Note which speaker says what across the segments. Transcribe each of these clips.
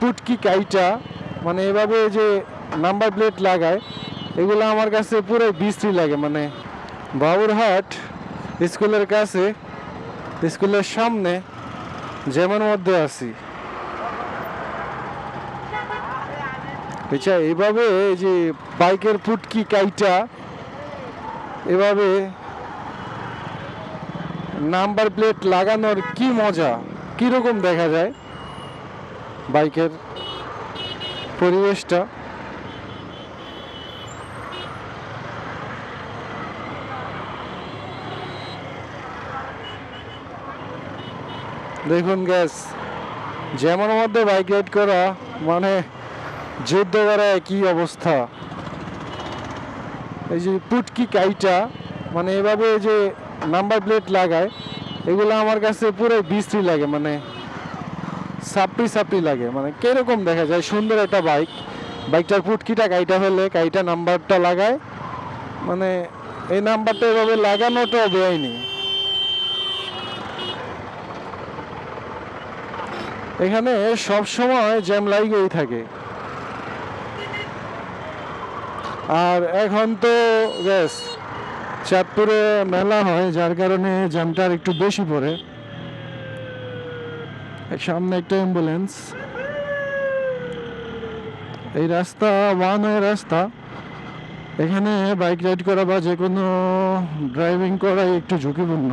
Speaker 1: পুটকি কাইটা মানে এভাবে যে নাম্বার প্লেট লাগায়, এগুলো আমার কাছে পুরো বিশ্রী লাগে মানে বাবুরহাট স্কুলের কাছে, স্কুলের সামনে যেমন মধ্যে আছি। আচ্ছা এইভাবে এই যে বাইকের পুটকি কাইটা, এভাবে নাম্বার প্লেট লাগানোর কি মজা? কীরকম দেখা যায়? বাইকের পরিবেশটা। দেখুন গ্যাস যেমন মধ্যে বাইক রাইড করা মানে যুদ্ধ করা কি অবস্থা। এই যে পুটকি কাইটা মানে এভাবে যে নাম্বার প্লেট লাগায়, এগুলো আমার কাছে পুরো বিশ্রী লাগে মানে সাপড়ি সাপড়ি লাগে। মানে কীরকম দেখা যায়? সুন্দর একটা বাইক বাইকটার পুটকিটা কাইটা ফেলে কাইটা নাম্বারটা লাগায়। মানে এই নাম্বারটা এভাবে লাগানোটাও বেআইনি। এখানে সব সময় জ্যাম লাইগেই থাকে। আর এখন তো গ্যাস চাঁদপুরে মেলা হয়, যার কারণে জ্যামটা আর একটু বেশি পড়ে। সামনে একটা অ্যাম্বুলেন্স এই রাস্তা ওয়ান ওয়ে রাস্তা। এখানে বাইক রাইড করা বা যে কোনো ড্রাইভিং করাই একটু ঝুঁকিপূর্ণ।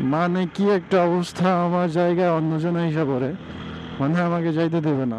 Speaker 1: মানে কি একটা অবস্থা আমার জায়গায় অন্যজন হিসাব করে মানে আমাকে যাইতে দেবে না।